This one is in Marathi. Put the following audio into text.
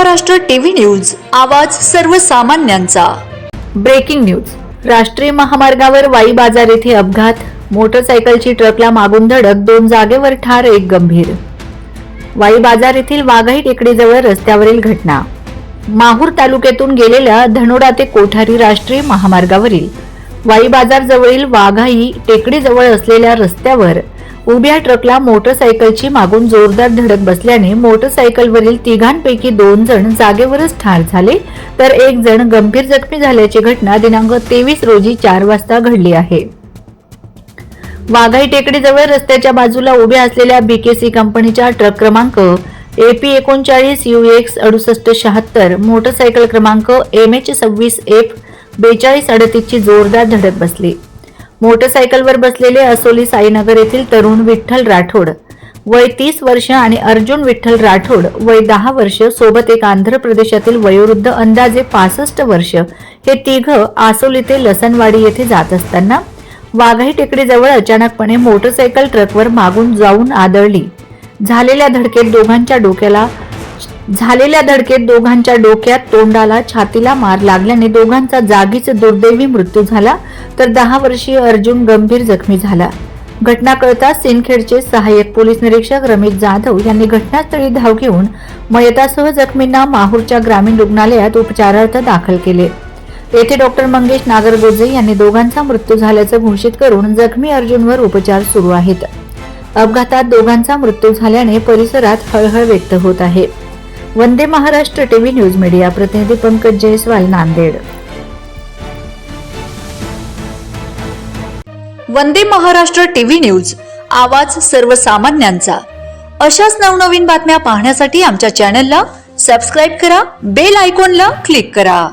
महाराष्ट्र टीव्ही न्यूज आवाज सर्वसामान्यांचा. Breaking news. राष्ट्रीय महामार्गावर वाई बाजार येथे अपघात. मोटरसायकलची ट्रकला मागून धडक दोन जागेवर ठार एक गंभीर. वाई बाजार येथील वाघाई टेकडीजवळ रस्त्यावरील घटना. माहूर तालुक्यातून गेलेल्या धनोडा ते कोठारी राष्ट्रीय महामार्गावरील. वाई बाजार जवळील वाघाई टेकडीजवळ असलेल्या रस्त्यावर उभ्या ट्रकला मोटरसायकलची मागून जोरदार धडक बसल्याने मोटरसायकलवरील तिघांपैकी दोन जण जागेवरच ठार झाले. तर एक जण गंभीर जखमी झाल्याची घटना दिनांक तेवीस रोजी चार वाजता घडली आहे. वाघाई टेकडीजवळ रस्त्याच्या बाजूला उभ्या असलेल्या बीकेसी कंपनीच्या ट्रक क्रमांक एपी एकोणचाळीस यू एक्स अडुसष्ट शहात्तर मोटरसायकल क्रमांक एम एच सव्वीस एफ बेचाळीस अडतीसची जोरदार धडक बसली. मोटरसायकलवर बसलेले असोली साईनगर येथील तरुण विठ्ठल राठोड वय तीस वर्ष आणि अर्जुन विठ्ठल राठोड वय दहा वर्ष सोबत एक आंध्र प्रदेशातील वयोवृद्ध अंदाजे पासष्ट वर्ष हे तिघ आसोली ते लसनवाडी येथे जात असताना वाघाई टेकडीजवळ अचानकपणे मोटरसायकल ट्रकवर मागून जाऊन आदळली. झालेल्या धडकेत दोघांच्या डोक्याला झालेल्या धडकेत दोघांच्या डोक्यात तोंडाला छातीला मार लागल्याने दोघांचा जागीच दुर्दैवी मृत्यू झाला तर दहा वर्षीय अर्जुन गंभीर जखमी झाला. घटना कळताच सिंदखेडचे सहाय्यक पोलीस निरीक्षक रमेश जाधव यांनी घटनास्थळी धाव घेऊन मयतासह जखमींना माहूरच्या ग्रामीण रुग्णालयात उपचारार्थ दाखल केले. येथे डॉक्टर मंगेश नागरगोजे यांनी दोघांचा मृत्यू झाल्याचं घोषित करून जखमी अर्जुनवर उपचार सुरू आहेत. अपघातात दोघांचा मृत्यू झाल्याने परिसरात हळहळ व्यक्त होत आहे. Vande Maharashtra TV news media प्रतिनिधी पंकज जयस्वाल नांदेड. वंदे महाराष्ट्र टीव्ही न्यूज आवाज सर्वसामान्यांचा. अशाच नवनवीन बातम्या पाहण्यासाठी आमच्या चॅनलला सबस्क्राईब करा बेल आयकॉनला क्लिक करा.